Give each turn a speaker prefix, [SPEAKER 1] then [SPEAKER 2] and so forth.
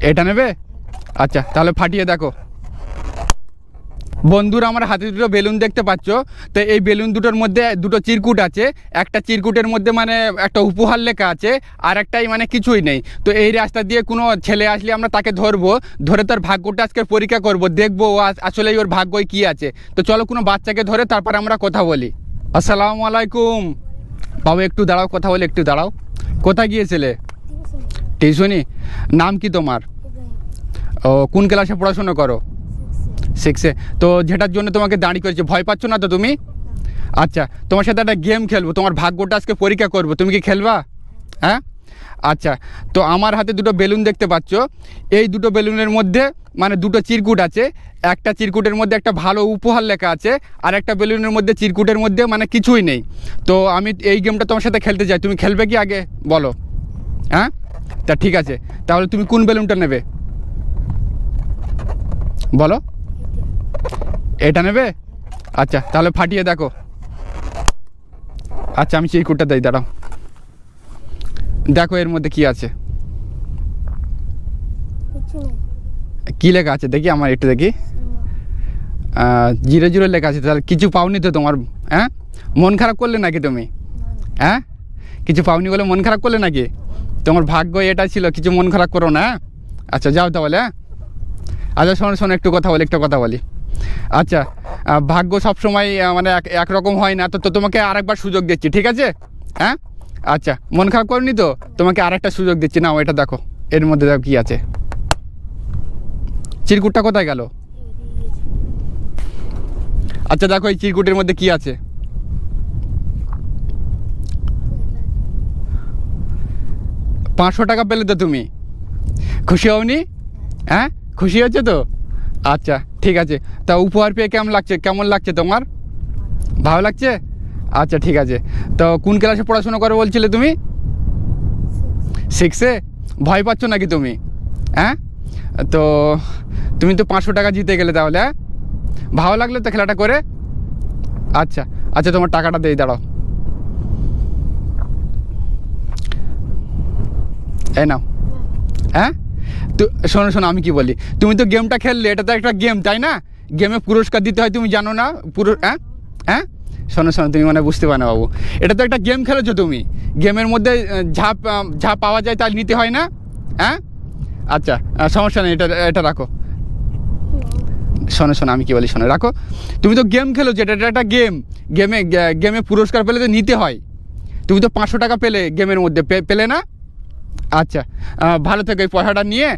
[SPEAKER 1] এটা নেবে? আচ্ছা তাহলে ফাটিয়ে দেখো। বন্ধুরা, আমার হাতে দুটো বেলুন দেখতে পাচ্ছ। তো এই বেলুন দুটোর মধ্যে দুটো চিরকুট আছে। একটা চিরকুটের মধ্যে মানে একটা উপহার লেখা আছে, আর একটাই মানে কিছুই নেই। তো এই রাস্তা দিয়ে কোনো ছেলে আসলে আমরা তাকে ধরবো। ধরে তার ভাগ্যটা আজকে পরীক্ষা করব, দেখব ও আস- আসলে ওর ভাগ্যই কী আছে। তো চলো কোনো বাচ্চাকে ধরে তারপর আমরা কথা বলি। আসসালামু আলাইকুম। বাবু, একটু দাঁড়াও, কথা বলি একটু দাঁড়াও। কোথায় গিয়েছিলে? টিউশনি? নাম কি তোমার? ও, কোন ক্লাসে পড়াশোনা করো? সিক্সে তো যেটার জন্য তোমাকে দাঁড়িয়ে করেছে, ভয় পাচ্ছ না তো তুমি? আচ্ছা তোমার সাথে একটা গেম খেলব, তোমার ভাগ্যটা আজকে পরীক্ষা করব। তুমি কি খেলবা? হ্যাঁ? আচ্ছা তো আমার হাতে দুটো বেলুন দেখতে পাচ্ছ। এই দুটো বেলুনের মধ্যে মানে দুটো চিরকুট আছে। একটা চিরকুটের মধ্যে একটা ভালো উপহার লেখা আছে, আর একটা বেলুনের মধ্যে চিরকুটের মধ্যে মানে কিছুই নেই। তো আমি এই গেমটা তোমার সাথে খেলতে চাই। তুমি খেলবে কি আগে? বলো। হ্যাঁ? তা ঠিক আছে। তাহলে তুমি কোন বেলুনটা নেবে? বলো। এটা নেবে? আচ্ছা তাহলে ফাটিয়ে দেখো। আচ্ছা আমি চিরকুটটা দিই দাঁড়াও। দেখো এর মধ্যে কি আছে। কি লেখা আছে? দেখি আমার একটু দেখি। জিরো জিরো লেখা আছে তাহলে কিছু পাওনি তো তোমার হ্যাঁ? মন খারাপ করলে নাকি তুমি? হ্যাঁ? কিছু পাওনি বলে মন খারাপ করলে নাকি? তোমার ভাগ্য এটা ছিল কিছু মন খারাপ করো না হ্যাঁ? আচ্ছা যাও তাহলে হ্যাঁ? আচ্ছা শোনো শোনো, একটু কথা বলি, একটু কথা বলি। আচ্ছা ভাগ্য সবসময় মানে এক, একরকম হয় না, তো তো তোমাকে আরেকবার সুযোগ দিচ্ছি, ঠিক আছে? হ্যাঁ? আচ্ছা মন খারাপ করনি তো? তোমাকে আরেকটা সুযোগ দিচ্ছি না এটা দেখো, এর মধ্যে দেখো কী আছে। চিরকুটটা কোথায় গেল? আচ্ছা দেখো এই চিরকুটের মধ্যে কি আছে। পাঁচশো টাকা পেলে তো তুমি। খুশি হওনি? হ্যাঁ? খুশি হচ্ছে তো? আচ্ছা ঠিক আছে। তা উপহার পেয়ে কেমন লাগছে? কেমন লাগছে তোমার? ভালো লাগছে? আচ্ছা ঠিক আছে। তো কোন ক্লাসে পড়াশোনা করে বলছিলে তুমি? সিক্সে ভয় পাচ্ছ নাকি তুমি? হ্যাঁ? তো তুমি তো পাঁচশো টাকা জিতে গেলে তাহলে হ্যাঁ? ভালো লাগল তো খেলাটা করে? আচ্ছা আচ্ছা তোমার টাকাটা দিয়ে দাঁড়াও। এই নাও। হ্যাঁ? তো শোনো শোনো, আমি কি বলি? তুমি তো গেমটা খেললে, এটা তো একটা গেম, তাই না? গেমে পুরস্কার দিতে হয়, তুমি জানো না? পুরো হ্যাঁ? হ্যাঁ? শোনো শোনো, তুমি মানে বুঝতে পারো না বাবু। এটা তো একটা গেম খেলেছো তুমি। গেমের মধ্যে যা যা পাওয়া যায় তা নিতে হয় না? হ্যাঁ? আচ্ছা সমস্যা নেই, এটা এটা রাখো। শোনো শোনো, আমি কি বলি, শোনো, রাখো। তুমি তো গেম খেলো, যেটা, এটা একটা গেম। গেমে গেমে পুরস্কার পেলে তো নিতে হয়। তুমি তো পাঁচশো টাকা পেলে গেমের মধ্যে পেলে না? আচ্ছা ভালো থেকে এই পয়সাটা নিয়ে।